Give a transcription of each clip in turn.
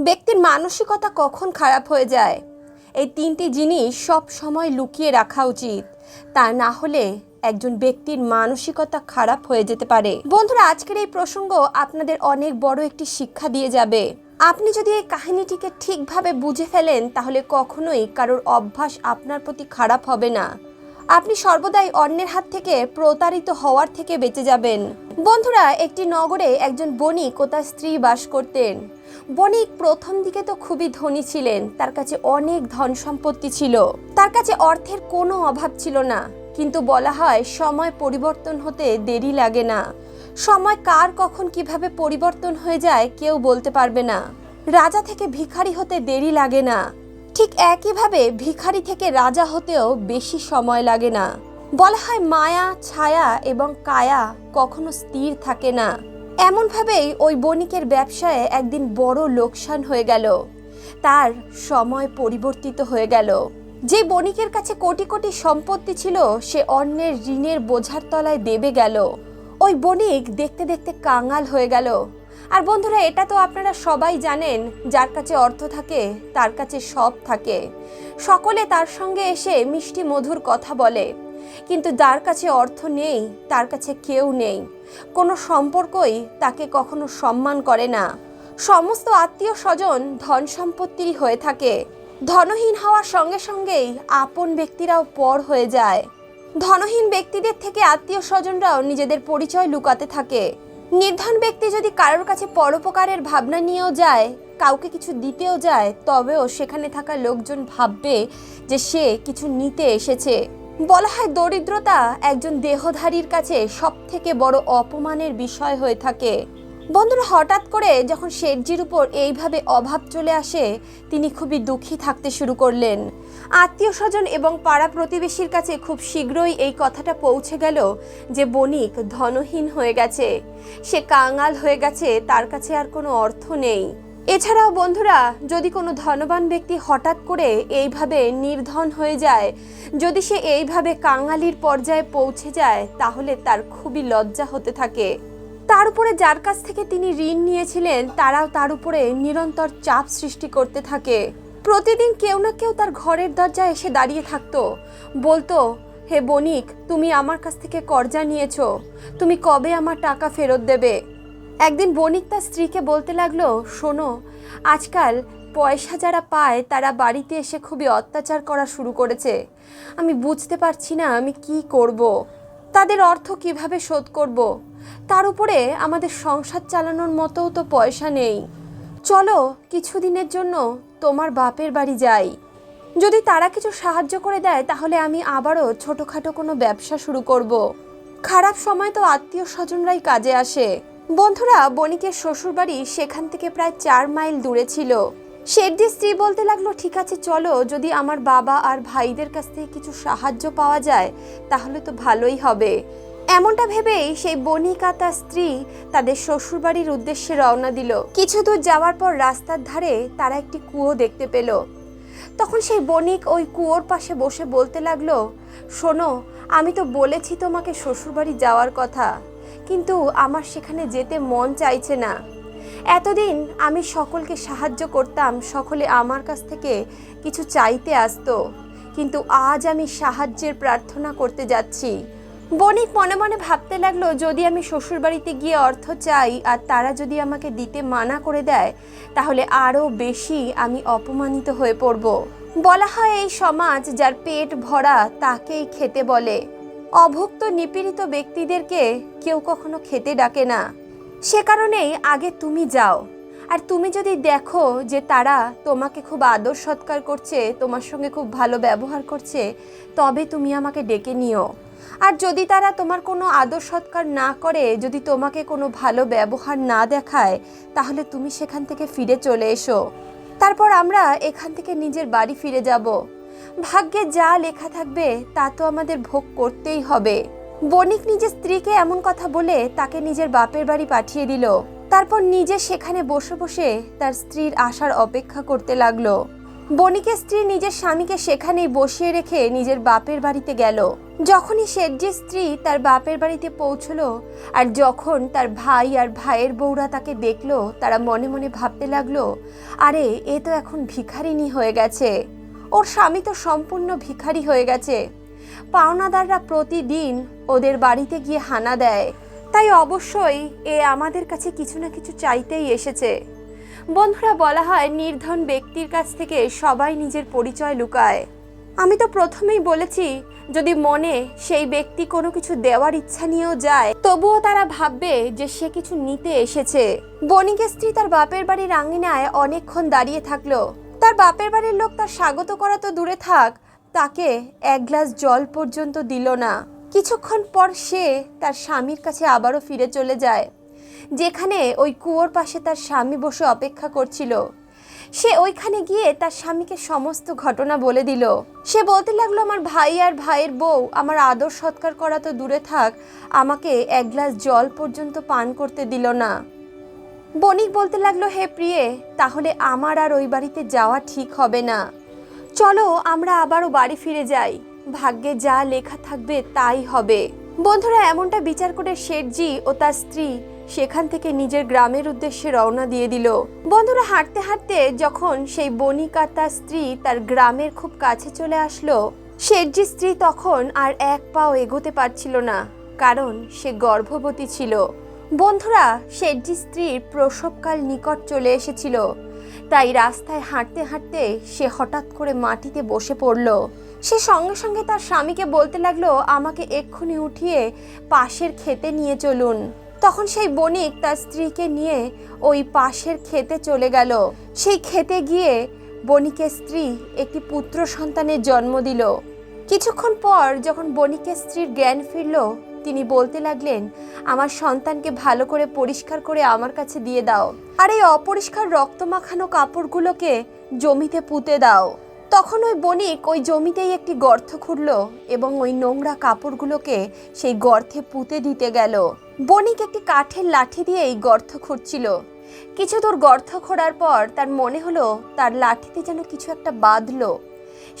ব্যক্তির মানসিকতা কখন খারাপ হয়ে যায়? এই তিনটি জিনিস সব সময় লুকিয়ে রাখা উচিত। তা না হলে একজন ব্যক্তির মানসিকতা খারাপ হয়ে যেতে পারে। বন্ধুরা, আজকের এই প্রসঙ্গ আপনাদের অনেক বড় একটি শিক্ষা দিয়ে যাবে। আপনি যদি এই কাহিনীটিকে ঠিকভাবে বুঝে ফেলেন, তাহলে কখনোই কারোর অভ্যাস আপনার প্রতি খারাপ হবে না। আপনি সর্বদাই অন্যের হাত থেকে প্রতারিত হওয়ার থেকে বেঁচে যাবেন। বন্ধুরা, একটি নগরে একজন বণিক ও তার স্ত্রী বাস করতেন। বণিক প্রথম দিকে তো খুবই ধনী ছিলেন, তার কাছে অনেক ধন সম্পত্তি ছিল। তার কাছে অর্থের কোনো অভাব ছিল না, কিন্তু বলা হয় সময় পরিবর্তন হতে দেরি লাগে না। সময় কার কখন কীভাবে পরিবর্তন হয়ে যায় কেউ বলতে পারবে না। রাজা থেকে ভিখারি হতে দেরি লাগে না। ঠিক একইভাবে ভিখারি থেকে রাজা হতেও বেশি সময় লাগে না। বলা হয় মায়া, ছায়া এবং কায়া কখনো স্থির থাকে না। এমনভাবেই ওই বণিকের ব্যবসায় একদিন বড় লোকসান হয়ে গেল। তার সময় পরিবর্তিত হয়ে গেল। যে বণিকের কাছে কোটি কোটি সম্পত্তি ছিল, সে অন্যের ঋণের বোঝার তলায় দেবে গেল। ওই বণিক দেখতে দেখতে কাঙাল হয়ে গেল। আর বন্ধুরা, এটা তো আপনারা সবাই জানেন, যার কাছে অর্থ থাকে, তার কাছে সব থাকে। সকলে তার সঙ্গে এসে মিষ্টি মধুর কথা বলে। কিন্তু যার কাছে অর্থ নেই, তার কাছে কেউ নেই। কোনো সম্পর্কই তাকে কখনো সম্মান করে না। সমস্ত আত্মীয় স্বজন ধন সম্পত্তিরই হয়ে থাকে। ধনহীন হওয়ার সঙ্গে সঙ্গেই আপন ব্যক্তিরাও পর হয়ে যায়। ধনহীন ব্যক্তিদের থেকে আত্মীয় স্বজনরাও নিজেদের পরিচয় লুকাতে থাকে। নির্ধন ব্যক্তি যদি কারোর কাছে পরোপকারের ভাবনা নিয়েও যায়, কাউকে কিছু দিতেও যায়, তবেও সেখানে থাকা লোকজন ভাববে যে সে কিছু নিতে এসেছে। বলা হয় দরিদ্রতা একজন দেহধারীর কাছে সবথেকে বড় অপমানের বিষয় হয়ে থাকে। বন্ধুরা, হঠাৎ করে যখন শেঠজির উপর এইভাবে অভাব চলে আসে, তিনি খুবই দুঃখী থাকতে শুরু করলেন। আত্মীয় স্বজন এবং পাড়া প্রতিবেশীর কাছে খুব শীঘ্রই এই কথাটা পৌঁছে গেল যে বণিক ধনহীন হয়ে গেছে। সে কাঙাল হয়ে গেছে, তার কাছে আর কোনো অর্থ নেই। এছাড়াও বন্ধুরা, যদি কোনো ধনবান ব্যক্তি হঠাৎ করে এইভাবে নির্ধন হয়ে যায়, যদি সে এইভাবে কাঙালির পর্যায়ে পৌঁছে যায়, তাহলে তার খুবই লজ্জা হতে থাকে। তার উপরে যার কাছ থেকে তিনি ঋণ নিয়েছিলেন, তারাও তার উপরে নিরন্তর চাপ সৃষ্টি করতে থাকে। প্রতিদিন কেউ না কেউ তার ঘরের দরজায় এসে দাঁড়িয়ে থাকতো। বলতো, হে বণিক, তুমি আমার কাছ থেকে কর্জা নিয়েছো। তুমি কবে আমার টাকা ফেরত দেবে? একদিন বণিক তার স্ত্রীকে বলতে লাগল, শোনো, আজকাল পয়সা যারা পায়, তারা বাড়িতে এসে খুবই অত্যাচার করা শুরু করেছে। আমি বুঝতে পারছি না আমি কি করব। তাদের অর্থ কীভাবে শোধ করব। তার উপরে আমাদের সংসার চালানোর মতোও তো পয়সা নেই চলো, কিছুদিনের জন্য তোমার বাপের বাড়ি যাই যদি তারা কিছু সাহায্য করে দেয়, তাহলে আমি আবারও ছোটোখাটো কোনো ব্যবসা শুরু করব। খারাপ সময় তো আত্মীয় স্বজনরাই কাজে আসে বন্ধুরা, বণিকের শ্বশুরবাড়ি সেখান থেকে প্রায় চার মাইল দূরে ছিল শেঠজি স্ত্রী বলতে লাগল, ঠিক আছে, চলো, যদি আমার বাবা আর ভাইদের কাছ থেকে কিছু সাহায্য পাওয়া যায়, তাহলে তো ভালোই হবে। এমনটা ভেবেই সেই আর তার স্ত্রী তাদের শ্বশুরবাড়ির উদ্দেশ্যে রওনা দিল। কিছু দূর যাওয়ার পর রাস্তার ধারে তারা একটি কুয়ো দেখতে পেল। তখন সেই বণিক ওই কুয়োর পাশে বসে বলতে লাগল, শোনো, আমি তো বলেছি তোমাকে শ্বশুরবাড়ি যাওয়ার কথা, কিন্তু আমার সেখানে যেতে মন চাইছে না। এতদিন আমি সকলকে সাহায্য করতাম, সকলে আমার কাছ থেকে কিছু চাইতে আসতো। কিন্তু আজ আমি সাহায্যের প্রার্থনা করতে যাচ্ছি। বণিক মনে মনে ভাবতে লাগল, যদি আমি শ্বশুরবাড়িতে গিয়ে অর্থ চাই আর তারা যদি আমাকে দিতে মানা করে দেয়, তাহলে আরও বেশি আমি অপমানিত হয়ে পড়ব। বলা হয় এই সমাজ যার পেট ভরা তাকেই খেতে বলে। অভুক্ত নিপীড়িত ব্যক্তিদেরকে কেউ কখনো খেতে ডাকে না। সে কারণেই আগে তুমি যাও। আর তুমি যদি দেখো যে তারা তোমাকে খুব আদর সৎকার করছে, তোমার সঙ্গে খুব ভালো ব্যবহার করছে, তবে তুমি আমাকে ডেকে নিও। আর যদি তারা তোমার কোনো আদর সৎকার না করে, যদি তোমাকে কোনো ভালো ব্যবহার না দেখায়, তাহলে তুমি সেখান থেকে ফিরে চলে এসো। তারপর আমরা এখান থেকে নিজের বাড়ি ফিরে যাব। ভাগ্যে যা লেখা থাকবে, তা তো আমাদের ভোগ করতেই হবে। বণিক নিজের স্ত্রীকে এমন কথা বলে তাকে নিজের বাপের বাড়ি পাঠিয়ে দিল। তারপর নিজে সেখানে বসে বসে তার স্ত্রীর আসার অপেক্ষা করতে লাগল। বণিকের স্ত্রী নিজের স্বামীকে সেখানেই বসিয়ে রেখে নিজের বাপের বাড়িতে গেল। যখনই শেঠজির স্ত্রী তার বাপের বাড়িতে পৌঁছলো আর যখন তার ভাই আর ভাইয়ের বউরা তাকে দেখল, তারা মনে মনে ভাবতে লাগল, আরে, এ তো এখন ভিখারিনী হয়ে গেছে। ওর স্বামী তো সম্পূর্ণ ভিখারি হয়ে গেছে। পাওনাদাররা প্রতিদিন ওদের বাড়িতে গিয়ে হানা দেয়। তাই অবশ্যই এ আমাদের কাছে কিছু না কিছু চাইতেই এসেছে। বন্ধুরা, বলা হয় নির্ধন ব্যক্তির কাছ থেকে সবাই নিজের পরিচয় লুকায়। আমি তো প্রথমেই বলেছি, যদি মনে সেই ব্যক্তি কোনো কিছু দেওয়ার ইচ্ছা নিয়েও যায়, তবুও তারা ভাববে যে সে কিছু নিতে এসেছে। বণিকের স্ত্রী তার বাপের বাড়ির আঙিনায় অনেকক্ষণ দাঁড়িয়ে থাকল। তার বাপের বাড়ির লোক তার স্বাগত করা তো দূরে থাক তাকে এক গ্লাস জল পর্যন্ত দিল না। কিছুক্ষণ পর সে তার স্বামীর কাছে আবারও ফিরে চলে যায়, যেখানে ওই কুয়োর পাশে তার স্বামী বসে অপেক্ষা করছিল। সে ওইখানে গিয়ে তার স্বামীকে সমস্ত ঘটনা বলে দিল। সে বলতে লাগল, আমার ভাই আর ভাইয়ের বউ, আমার আদর সৎকার করা তো দূরে থাক, আমাকে এক গ্লাস জল পর্যন্ত পান করতে দিল না। বণিক বলতে লাগল, হে প্রিয়ে, তাহলে আমার আর ওই বাড়িতে যাওয়া ঠিক হবে না। চলো, আমরা আবারও বাড়ি ফিরে যাই। ভাগ্যে যা লেখা থাকবে তাই হবে। বন্ধুরা, এমনটা বিচার করে শেঠজি ও তার স্ত্রী সেখান থেকে নিজের গ্রামের উদ্দেশ্যে রওনা দিয়ে দিল। বন্ধুরা, হাঁটতে হাঁটতে যখন সেই বণিক আর তার স্ত্রী তার গ্রামের খুব কাছে চলে আসলো শেঠজি স্ত্রী তখন আর এক পাও এগোতে পারছিল না, কারণ সে গর্ভবতী ছিল। বন্ধুরা শেঠজি স্ত্রীর প্রসবকাল নিকট চলে এসেছিল। তাই রাস্তায় হাঁটতে হাঁটতে সে হঠাৎ করে মাটিতে বসে পড়ল। সে সঙ্গে সঙ্গে তার স্বামীকে বলতে লাগল, আমাকে এক্ষুনি উঠিয়ে পাশের খেতে নিয়ে চলুন। তখন সেই বণিক তার স্ত্রীকে নিয়ে ওই পাশের খেতে চলে গেল। সেই খেতে গিয়ে বণিকের স্ত্রী একটি পুত্র সন্তানের জন্ম দিল। কিছুক্ষণ পর যখন বণিকের স্ত্রীর জ্ঞান ফিরল তিনি বলতে লাগলেন, আমার সন্তানকে ভালো করে পরিষ্কার করে আমার কাছে দিয়ে দাও আর এই অপরিষ্কার রক্তমাখানো কাপড়গুলোকে জমিতে পুঁতে দাও। তখন ওই বণিক ওই জমিতেই একটি গর্ত খুঁড়ল এবং ওই নোংরা কাপড়গুলোকে সেই গর্তে পুঁতে দিতে গেল। বণিক একটি কাঠের লাঠি দিয়ে এই গর্ত খুঁড়ছিল। কিছু দূর গর্ত খোঁড়ার পর তার মনে হলো তার লাঠিতে যেন কিছু একটা বাঁধলো।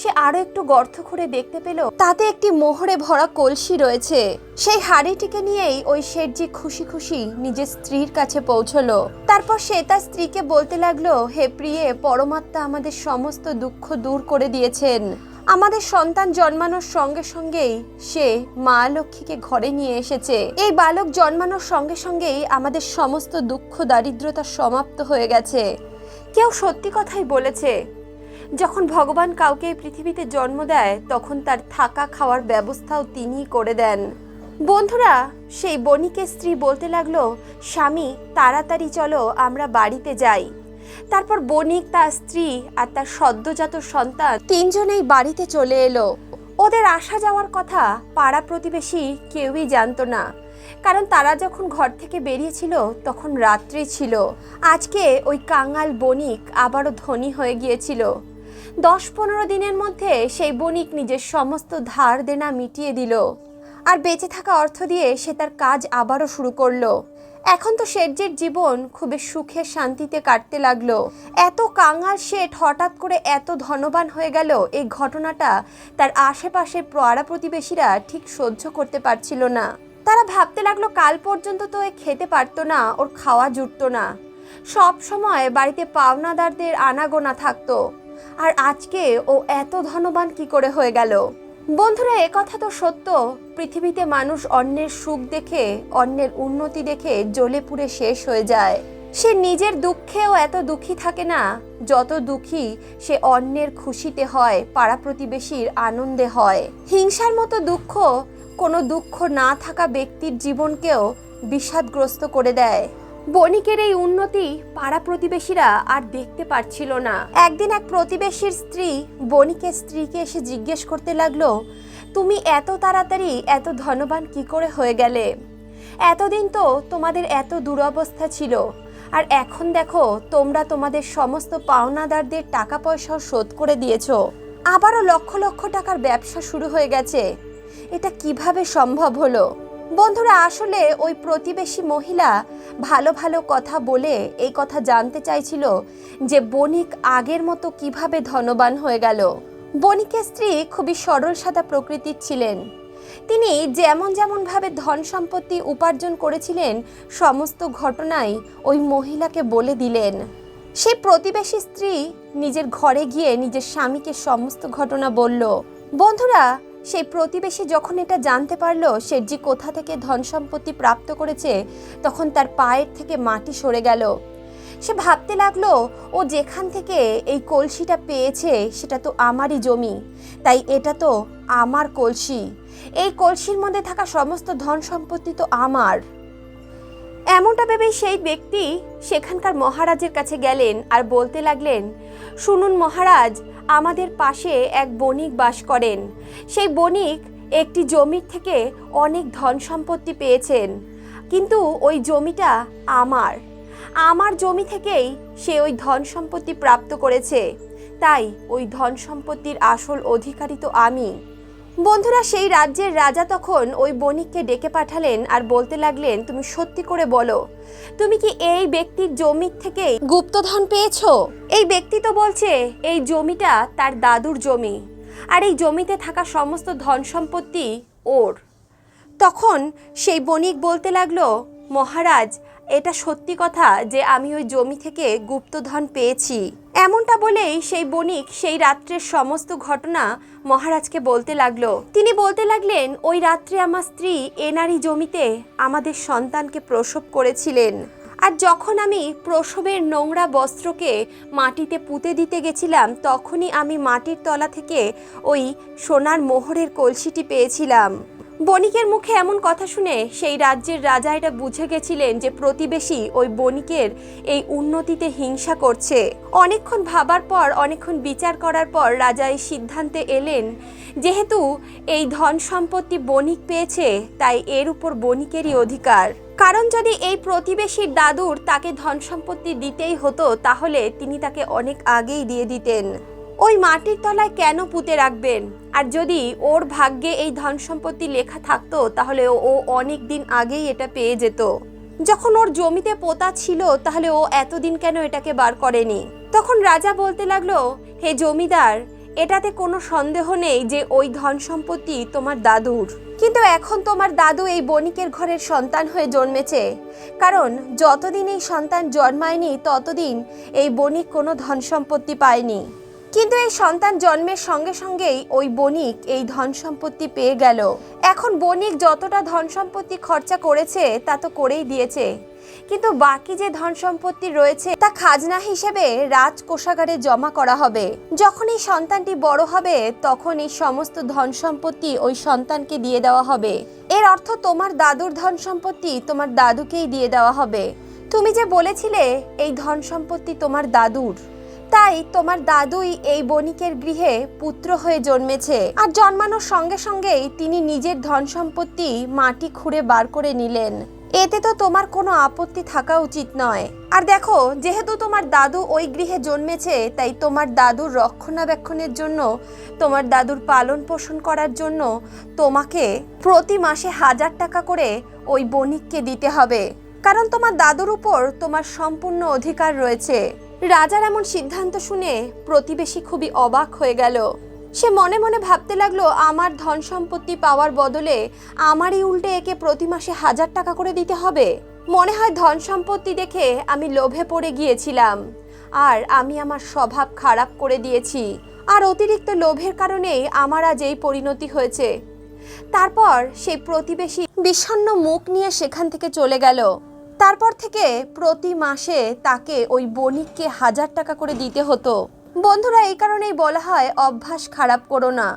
সে আরও একটু গর্ত খুঁড়ে দেখতে পেল, তাতে একটি মোহরে ভরা কলসি রয়েছে। সেই হাড়িটিকে নিয়েই ওই শেঠজি খুশি খুশি নিজের স্ত্রীর কাছে পৌঁছলো। তারপর সে তার স্ত্রীকে বলতে লাগল, হে প্রিয়ে, পরমাত্মা আমাদের সমস্ত দুঃখ দূর করে দিয়েছেন। আমাদের সন্তান জন্মানোর সঙ্গে সঙ্গেই সে মা লক্ষ্মীকে ঘরে নিয়ে এসেছে। এই বালক জন্মানোর সঙ্গে সঙ্গেই আমাদের সমস্ত দুঃখ দারিদ্রতা সমাপ্ত হয়ে গেছে। কেউ সত্যি কথাই বলেছে যখন ভগবান কাউকে পৃথিবীতে জন্ম দেয়, তখন তার থাকা খাওয়ার ব্যবস্থাও তিনিই করে দেন। বন্ধুরা, সেই বণিকের স্ত্রী বলতে লাগল, স্বামী, তাড়াতাড়ি চলো, আমরা বাড়িতে যাই। তারপর বণিক, তার স্ত্রী আর তার সদ্যজাত সন্তান তিনজনেই বাড়িতে চলে এলো। ওদের আসা যাওয়ার কথা পাড়া প্রতিবেশী কেউই জানতো না। কারণ তারা যখন ঘর থেকে বেরিয়েছিল, তখন রাত্রি ছিল। আজকে ওই কাঙাল বণিক আবারও ধনী হয়ে গিয়েছিল। দশ পনেরো দিনের মধ্যে সেই বণিক নিজের সমস্ত ধার দেনা মিটিয়ে দিল। আর বেঁচে থাকা অর্থ দিয়ে সে তার কাজ আবারও শুরু করল। এখন তো শেঠজির জীবন খুবই সুখে শান্তিতে কাটতে লাগল। এত কাঙাল শেঠ হঠাৎ করে এত ধনবান হয়ে গেল, এই ঘটনাটা তার আশেপাশের পাড়া প্রতিবেশীরা ঠিক সহ্য করতে পারছিল না। তারা ভাবতে লাগল, কাল পর্যন্ত তো এ খেতে পারতো না, ওর খাওয়া জুটতো না। সব সময় বাড়িতে পাওনাদারদের আনাগোনা থাকতো। আর আজকে ও এত ধনবান কি করে হয়ে গেল? বন্ধুরা কথা তো সত্য। পৃথিবীতে মানুষ অন্যের সুখ দেখে, অন্যের উন্নতি দেখে জ্বলে পুড়ে শেষ হয়ে যায়। সে নিজের দুঃখেও এত দুঃখী থাকে না, যত দুঃখী সে অন্যের খুশিতে হয়, পাড়া প্রতিবেশীর আনন্দে হয়। হিংসার মতো দুঃখ কোনো দুঃখ না থাকা ব্যক্তির জীবনকেও বিষাদগ্রস্ত করে দেয়। বণিকের এই উন্নতি পাড়া প্রতিবেশীরা আর দেখতে পারছিল না। একদিন এক প্রতিবেশীর স্ত্রী বণিকের স্ত্রীকে এসে জিজ্ঞেস করতে লাগল, তুমি এত তাড়াতাড়ি এত ধনবান কি করে হয়ে গেলে? এতদিন তো তোমাদের এত দুরবস্থা ছিল। আর এখন দেখো, তোমরা তোমাদের সমস্ত পাওনাদারদের টাকা পয়সাও শোধ করে দিয়েছ। আবারও লক্ষ লক্ষ টাকার ব্যবসা শুরু হয়ে গেছে। এটা কীভাবে সম্ভব হলো? বন্ধুরা, আসলে ওই প্রতিবেশী মহিলা ভালো ভালো কথা বলে এই কথা জানতে চাইছিল যে বণিক আগের মতো কীভাবে ধনবান হয়ে গেল। বণিকের স্ত্রী খুবই সরল সাদা প্রকৃতির ছিলেন। তিনি যেমন যেমনভাবে ধন সম্পত্তি উপার্জন করেছিলেন, সমস্ত ঘটনাই ওই মহিলাকে বলে দিলেন। সেই প্রতিবেশী স্ত্রী নিজের ঘরে গিয়ে নিজের স্বামীকে সমস্ত ঘটনা বলল। বন্ধুরা সেই প্রতিবেশী যখন এটা জানতে পারল, শেঠজি কোথা থেকে ধন সম্পত্তি প্রাপ্ত করেছে, তখন তার পায়ের থেকে মাটি সরে গেল। সে ভাবতে লাগল, ও যেখান থেকে এই কলসিটা পেয়েছে, সেটা তো আমারই জমি। তাই এটা তো আমার কলসি। এই কলসির মধ্যে থাকা সমস্ত ধন সম্পত্তি তো আমার। এমনটা ভেবেই সেই ব্যক্তি সেখানকার মহারাজের কাছে গেলেন আর বলতে লাগলেন, শুনুন মহারাজ আমাদের পাশে এক বণিক বাস করেন। সেই বণিক একটি জমির থেকে অনেক ধন সম্পত্তি পেয়েছেন। কিন্তু ওই জমিটা আমার। আমার জমি থেকেই সে ওই ধন সম্পত্তি প্রাপ্ত করেছে। তাই ওই ধন সম্পত্তির আসল অধিকারী তো আমি। বন্ধুরা, সেই রাজ্যের রাজা তখন ওই বণিককে ডেকে পাঠালেন আর বলতে লাগলেন, তুমি সত্যি করে বলো, তুমি কি এই ব্যক্তির জমি থেকে গুপ্তধন পেয়েছ? এই ব্যক্তি তো বলছে, এই জমিটা তার দাদুর জমি আর এই জমিতে থাকা সমস্ত ধন সম্পত্তি ওর। তখন সেই বণিক বলতে লাগল, মহারাজ এটা সত্যি কথা যে আমি ওই জমি থেকে গুপ্তধন পেয়েছি। এমনটা বলেই সেই বণিক সেই রাত্রের সমস্ত ঘটনা মহারাজকে বলতে লাগল। তিনি বলতে লাগলেন, ওই রাত্রে আমার স্ত্রী এনারই জমিতে আমাদের সন্তানকে প্রসব করেছিলেন। আর যখন আমি প্রসবের নোংরা বস্ত্রকে মাটিতে পুঁতে দিতে গেছিলাম, তখনই আমি মাটির তলা থেকে ওই সোনার মোহরের কলসিটি পেয়েছিলাম। বণিকের মুখে এমন কথা শুনে সেই রাজ্যের রাজা এটা বুঝে গেছিলেন যে প্রতিবেশী ওই বণিকের এই উন্নতিতে হিংসা করছে। অনেকক্ষণ ভাবার পর, অনেকক্ষণ বিচার করার পর রাজা এই সিদ্ধান্তে এলেন যেহেতু এই ধন সম্পত্তি বণিক পেয়েছে, তাই এর উপর বণিকেরই অধিকার। কারণ যদি এই প্রতিবেশীর দাদুর তাকে ধন সম্পত্তি দিতেই হতো, তাহলে তিনি তাকে অনেক আগেই দিয়ে দিতেন। ওই মাটির তলায় কেন পুঁতে রাখবেন? আর যদি ওর ভাগ্যে এই ধন সম্পত্তি লেখা থাকতো, তাহলে ও অনেক দিন আগেই এটা পেয়ে যেত। যখন ওর জমিতে পোতা ছিল, তাহলে ও এতদিন কেন এটাকে বার করেনি? তখন রাজা বলতে লাগল, হে জমিদার, এটাতে কোনো সন্দেহ নেই যে ওই ধন সম্পত্তি তোমার দাদুর। কিন্তু এখন তোমার দাদু এই বণিকের ঘরের সন্তান হয়ে জন্মেছে। কারণ যতদিন এই সন্তান জন্মায়নি, ততদিন এই বণিক কোনো ধন সম্পত্তি পায়নি। কিন্তু এই সন্তান জন্মের সঙ্গে সঙ্গেই ওই বণিক এই ধন সম্পত্তি পেয়ে গেল। এখন বণিক যতটা ধন সম্পত্তি খরচা করেছে, তা তো করেই দিয়েছে। কিন্তু বাকি যে ধন সম্পত্তি রয়েছে, তা খাজনা হিসেবে রাজ কোষাগারে জমা করা হবে। যখন এই সন্তানটি বড় হবে, তখন এই সমস্ত ধন সম্পত্তি ওই সন্তানকে দিয়ে দেওয়া হবে। এর অর্থ তোমার দাদুর ধন সম্পত্তি তোমার দাদুকেই দিয়ে দেওয়া হবে। তুমি যে বলেছিলে, এই ধন সম্পত্তি তোমার দাদুর। তাই তোমার দাদুই এই বণিকের গৃহে পুত্র হয়ে জন্মেছে। আর জন্মানোর সঙ্গে সঙ্গেই তিনি নিজের ধন সম্পত্তি মাটি খুঁড়ে বার করে নিলেন। এতে তো তোমার কোনো আপত্তি থাকা উচিত নয়। আর দেখো, যেহেতু তোমার দাদু ওই গৃহে জন্মেছে, তাই তোমার দাদুর রক্ষণাবেক্ষণের জন্য, তোমার দাদুর পালন পোষণ করার জন্য তোমাকে প্রতি মাসে হাজার টাকা করে ওই বণিককে দিতে হবে। কারণ তোমার দাদুর উপর তোমার সম্পূর্ণ অধিকার রয়েছে। রাজার এমন সিদ্ধান্ত শুনে প্রতিবেশী খুবই অবাক হয়ে গেল। সে মনে মনে ভাবতে লাগল, আমার ধন সম্পত্তি পাওয়ার বদলে আমারই উল্টে একে প্রতি মাসে হাজার টাকা করে দিতে হবে। মনে হয় ধন সম্পত্তি দেখে আমি লোভে পড়ে গিয়েছিলাম। আর আমি আমার স্বভাব খারাপ করে দিয়েছি। আর অতিরিক্ত লোভের কারণেই আমার আজ এই পরিণতি হয়েছে। তারপর সেই প্রতিবেশী বিষণ্ণ মুখ নিয়ে সেখান থেকে চলে গেল। তারপর থেকে প্রতি মাসে তাকে ওই বণিককে হাজার টাকা করে দিতে হতো। বন্ধুরা, এই কারণেই বলা হয় অভ্যাস খারাপ করো না।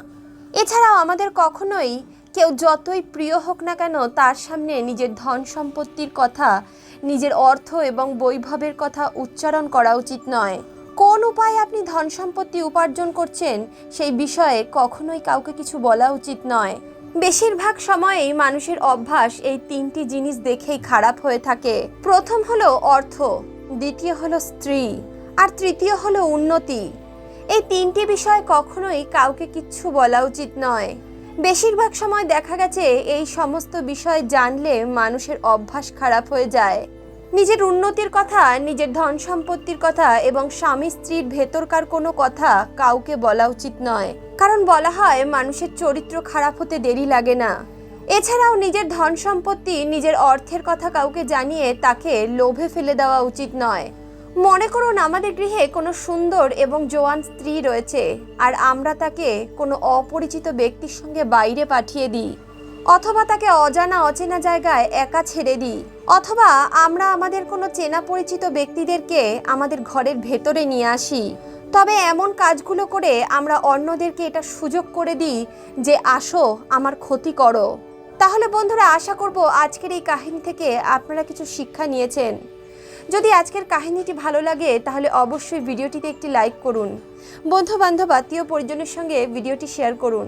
এছাড়াও আমাদের কখনোই কেউ যতই প্রিয় হোক না কেন, তার সামনে নিজের ধন সম্পত্তির কথা, নিজের অর্থ এবং বৈভবের কথা উচ্চারণ করা উচিত নয়। কোন উপায়ে আপনি ধন সম্পত্তি উপার্জন করছেন, সেই বিষয়ে কখনোই কাউকে কিছু বলা উচিত নয়। বেশিরভাগ সময়েই মানুষের অভ্যাস এই তিনটি জিনিস দেখেই খারাপ হয়ে থাকে। প্রথম হলো অর্থ, দ্বিতীয় হলো স্ত্রী, আর তৃতীয় হলো উন্নতি। এই তিনটি বিষয় কখনোই কাউকে কিচ্ছু বলা উচিত নয়। বেশিরভাগ সময় দেখা গেছে এই সমস্ত বিষয় জানলে মানুষের অভ্যাস খারাপ হয়ে যায়। নিজের উন্নতির কথা, নিজের ধন সম্পত্তির কথা এবং স্বামী স্ত্রীর ভেতরকার কোনো কথা কাউকে বলা উচিত নয়। কারণ বলা হয়, মানুষের চরিত্র খারাপ হতে দেরি লাগে না। এছাড়াও নিজের ধন সম্পত্তি, নিজের অর্থের কথা কাউকে জানিয়ে তাকে লোভে ফেলে দেওয়া উচিত নয়। মনে করুন, আমাদের গৃহে কোনো সুন্দর এবং জোয়ান স্ত্রী রয়েছে, আর আমরা তাকে কোনো অপরিচিত ব্যক্তির সঙ্গে বাইরে পাঠিয়ে দিই। অথবা তাকে অজানা অচেনা জায়গায় একা ছেড়ে দিই। অথবা আমরা আমাদের কোনো চেনা পরিচিত ব্যক্তিদেরকে আমাদের ঘরের ভেতরে নিয়ে আসি। তবে এমন কাজগুলো করে আমরা অন্যদেরকে এটা সুযোগ করে দিই যে, আসো, আমার ক্ষতি করো। তাহলে বন্ধুরা, আশা করব আজকের এই কাহিনী থেকে আপনারা কিছু শিক্ষা নিয়েছেন। যদি আজকের কাহিনীটি ভালো লাগে, তাহলে অবশ্যই ভিডিওটিতে একটি লাইক করুন। বন্ধু বান্ধব আত্মীয় পরিজনের সঙ্গে ভিডিওটি শেয়ার করুন।